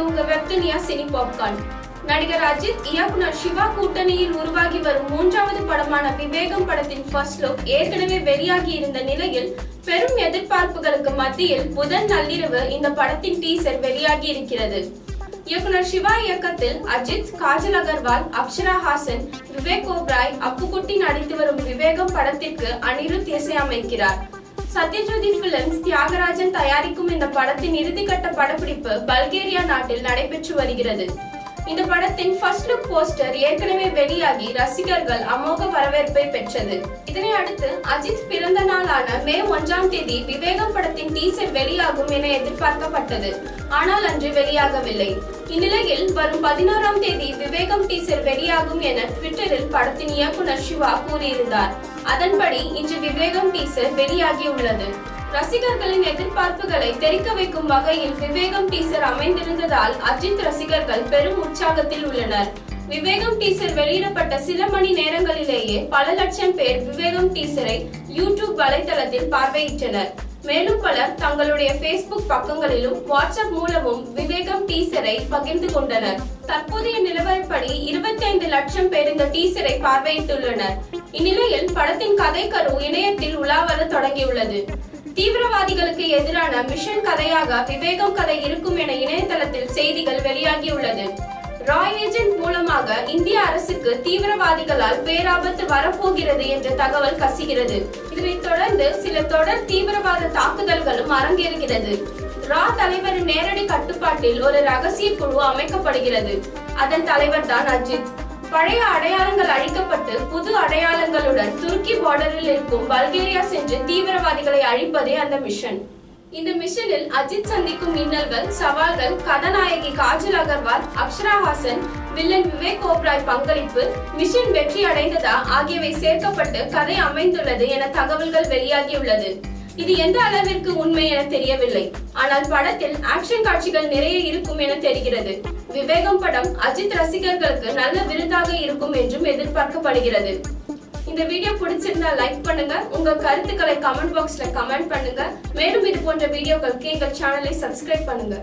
இது உங்க Webdunia cine popcorn. நடிகர் அஜித் இயக்குனர் சிவா கூட்டணியில் உருவாகி வரும் மூன்றாவது படமான விவேகம் படத்தின் ஃபர்ஸ்ட் லுக் ஏற்கனவே வெளியாகி இருந்த நிலையில் பெரும் எதிர்பார்ப்புகளுக்கு மத்தியில் புதன் நள்ளிரவு இந்த படத்தின் டீசர் வெளியாகி இருக்கிறது. இயக்குனர் சிவா இயக்கத்தில் அஜித் காஜல் அகர்வால் அக்ஷரா ஹாசன் விவேக் ஓப்ராய் அப்புக்குட்டி நடித்து வரும் விவேகம் படத்திற்கு அனிருத் இசையமைக்கிறார். சத்யஜோதி பிலிம்ஸ் தியாகராஜன் தயாரிக்கும் இந்த படத்தின் இறுதிக்கட்ட படப்பிடிப்பு பல்கேரியா நாட்டில் நடைபெற்று வருகிறது. இந்த படத்தின் ஃபர்ஸ்ட் லுக் போஸ்டர் ஏற்கனவே வெளியாகி ரசிகர்கள் அமோக வரவேற்பை பெற்றது. இதனை அடுத்து அஜித் பிறந்த நாளான மே ஒன்றாம் தேதி விவேகம் படத்தின் டீசர் வெளியாகும் என எதிர்பார்க்கப்பட்டது. ஆனால் அன்று வெளியாகவில்லை. இந்நிலையில் வரும் பதினோராம் தேதி விவேகம் டீசர் வெளியாகும் என ட்விட்டரில் படத்தின் இயக்குனர் சிவா கூறியிருந்தார். அதன்படி இன்று விவேகம் டீசர் வெளியாகியுள்ளது. ரசிகர்களின் எதிர்பார்ப்புகளை தெரிக்க வைக்கும் வகையில் விவேகம் டீசர் அமைந்திருந்ததால் அஜித் ரசிகர்கள் பெரும் உற்சாகத்தில் உள்ளனர். விவேகம் டீசர் வெளியிடப்பட்ட சில மணி நேரங்களிலேயே பல லட்சம் பேர் விவேகம் டீசரை யூடியூப் வலைதளத்தில் பார்வையிட்டனர். மேலும் பலர் தங்களுடைய ஃபேஸ்புக் பக்கங்களிலும் வாட்ஸ்அப் மூலமும் விவேகம் டீசரை பகிர்ந்து கொண்டனர். தற்போதைய நிலவரப்படி இருபத்தி ஐந்து லட்சம் பேர் இந்த டீசரை பார்வையிட்டுள்ளனர். இந்நிலையில் படத்தின் கதை கரு இணையத்தில் உலாவர தொடங்கியுள்ளது. தீவிரவாதிகளுக்கு எதிரான மிஷன் கதையாக விவேகம் கதை இருக்கும் என இணையதளத்தில் செய்திகள் வெளியாகியுள்ளது. ராய் ஏஜென்ட் மூலமாக இந்திய அரசுக்கு தீவிரவாதிகளால் பேராபத்து வரப்போகிறது என்ற தகவல் கசிகிறது. இதனைத் தொடர்ந்து சில தொடர் தீவிரவாத தாக்குதல்களும் அரங்கேறுகிறது. ரா தலைவரின் நேரடி கட்டுப்பாட்டில் ஒரு ரகசிய குழு அமைக்கப்படுகிறது. அதன் தலைவர் தான் அஜித். பழைய அடையாளங்கள் அழிக்கப்பட்ட அடையாளங்களுடன் துருக்கி பார்டரில் இருக்கும் பல்கேரியா சென்று தீவிரவாதிகளை அழிப்பதே அந்த மிஷன் இந்த மிஷனில் அஜித் சந்திக்கும் இன்னல்கள் சவால்கள் கதாநாயகி காஜல் அகர்வால் அக்ஷரா ஹாசன் வில்லன் விவேக் ஓப்ராய் பங்களிப்பு மிஷன் வெற்றி அடைந்ததா ஆகியவை சேர்க்கப்பட்டு கதை அமைந்துள்ளது என தகவல்கள் வெளியாகியுள்ளது. இது எந்த அளவிற்கு உண்மை என தெரியவில்லை. ஆனால் படத்தில் ஆக்ஷன் காட்சிகள் நிறைய இருக்கும் என தெரிகிறது. விவேகம் படம் அஜித் ரசிகர்களுக்கு நல்ல விருந்தாக இருக்கும் என்றும் எதிர்பார்க்கப்படுகிறது. இந்த வீடியோ பிடிச்சிருந்தா லைக் பண்ணுங்க. உங்க கருத்துக்களை கமெண்ட் பாக்ஸ்ல கமெண்ட் பண்ணுங்க. மேலும் இது போன்ற வீடியோக்களுக்கு எங்கள் சேனலை சப்ஸ்கிரைப் பண்ணுங்க.